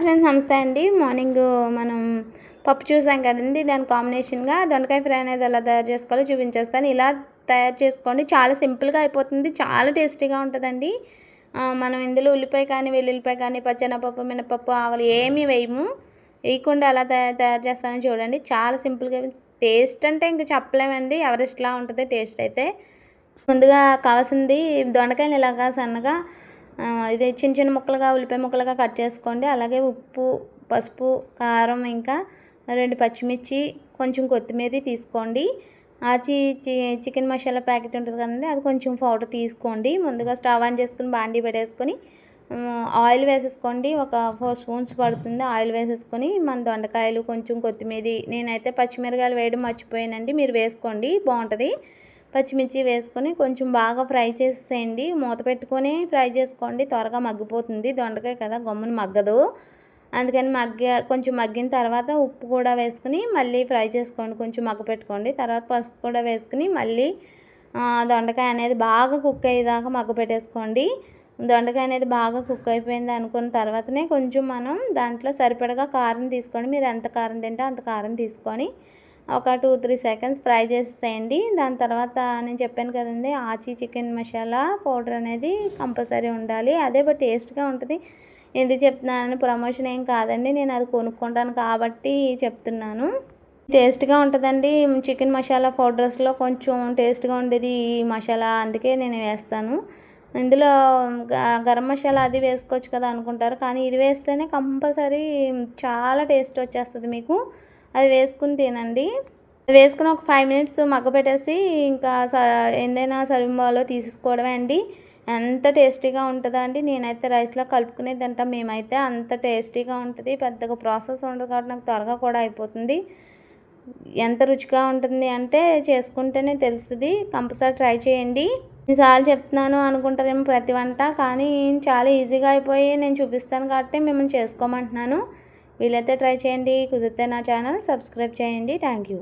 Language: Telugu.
ఫ్రెండ్స్ నమస్తే అండి. మార్నింగ్ మనం పప్పు చూసాం కదండి దాని కాంబినేషన్గా దొండకాయ ఫ్రై అనేది ఎలా తయారు చేసుకోవాలో చూపించేస్తాను. ఇలా తయారు చేసుకోండి. చాలా సింపుల్గా అయిపోతుంది. చాలా టేస్టీగా ఉంటుందండి. మనం ఇందులో ఉల్లిపాయ కానీ వెల్లుల్లిపాయ కానీ పచ్చెనపప్పు మినపప్పు ఆవలు ఏమీ వేయము. వేయకుండా ఎలా తయారు తయారు చేస్తానో చూడండి. చాలా సింపుల్గా టేస్ట్ అంటే ఇంక చెప్పలేమండి. ఎవరెస్ట్లా ఉంటుంది టేస్ట్ అయితే. ముందుగా కావాల్సింది దొండకాయలు ఇలాగా సన్నగా ఇది చిన్న చిన్న ముక్కలుగా ఉల్లిపాయ ముక్కలుగా కట్ చేసుకోండి. అలాగే ఉప్పు పసుపు కారం ఇంకా రెండు పచ్చిమిర్చి కొంచెం కొత్తిమీర తీసుకోండి. ఆచి చి చికెన్ మసాలా ప్యాకెట్ ఉంటుంది కదండి అది కొంచెం పౌడర్ తీసుకోండి. ముందుగా స్టవ్ ఆన్ చేసుకుని బాండీ పెట్టేసుకొని ఆయిల్ వేసేసుకోండి. ఒక ఫోర్ స్పూన్స్ పడుతుంది. ఆయిల్ వేసేసుకొని మన దొండకాయలు కొంచెం కొత్తిమీర నేనైతే పచ్చిమిరకాయలు వేయడం మర్చిపోయానండి. మీరు వేసుకోండి బాగుంటుంది. పచ్చిమిర్చి వేసుకొని కొంచెం బాగా ఫ్రై చేసేయండి. మూత పెట్టుకొని ఫ్రై చేసుకోండి. త్వరగా మగ్గిపోతుంది. దొండకాయ కదా గమ్మున మగ్గదు. అందుకని మగ్గ కొంచెం మగ్గిన తర్వాత ఉప్పు కూడా వేసుకుని మళ్ళీ ఫ్రై చేసుకోండి. కొంచెం మగ్గ పెట్టుకోండి. తర్వాత పసుపు కూడా వేసుకుని మళ్ళీ దొండకాయ అనేది బాగా కుక్ అయ్యేదాకా మగ్గ పెట్టేసుకోండి. దొండకాయ అనేది బాగా కుక్ అయిపోయింది అనుకున్న తర్వాతనే కొంచెం మనం దాంట్లో సరిపడగా కారం తీసుకోండి. మీరు ఎంత కారం తింటే అంత కారం తీసుకొని ఒక టూ త్రీ సెకండ్స్ ఫ్రై చేసేయండి. దాని తర్వాత నేను చెప్పాను కదండి ఆచి చికెన్ మసాలా పౌడర్ అనేది కంపల్సరీ ఉండాలి. అదే బట్ టేస్ట్గా ఉంటుంది. ఎందుకు చెప్తున్నానని ప్రమోషన్ ఏం కాదండి నేను అది కొనుక్కుంటాను కాబట్టి చెప్తున్నాను. టేస్ట్గా ఉంటుందండి చికెన్ మసాలా పౌడర్స్లో కొంచెం టేస్ట్గా ఉండేది ఈ మసాలా అందుకే నేను వేస్తాను. ఇందులో గరం మసాలా అది వేసుకోవచ్చు కదా అనుకుంటారు కానీ ఇది వేస్తేనే కంపల్సరీ చాలా టేస్ట్ వచ్చేస్తుంది మీకు. అది వేసుకుని తినండి. వేసుకుని ఒక ఫైవ్ మినిట్స్ మగ్గపెట్టేసి ఇంకా స ఏదైనా సర్వింగ్ తీసుకోవడమే అండి. ఎంత టేస్టీగా ఉంటుందో అండి? నేనైతే రైస్లో కలుపుకునే తింటాం. మేమైతే అంత టేస్టీగా ఉంటుంది. పెద్దగా ప్రాసెస్ ఉండదు కాబట్టి నాకు త్వరగా కూడా అయిపోతుంది. ఎంత రుచిగా ఉంటుంది అంటే చేసుకుంటేనే తెలుస్తుంది. కంపల్సరీ ట్రై చేయండి. ఈసారి చెప్తున్నాను అనుకుంటారేమో ప్రతి వంట. కానీ చాలా ఈజీగా అయిపోయి నేను చూపిస్తాను కాబట్టి మిమ్మల్ని చేసుకోమంటున్నాను. వీలైతే ట్రై చేయండి కుదిరితే నా ఛానల్ సబ్స్క్రైబ్ చేయండి. Thank you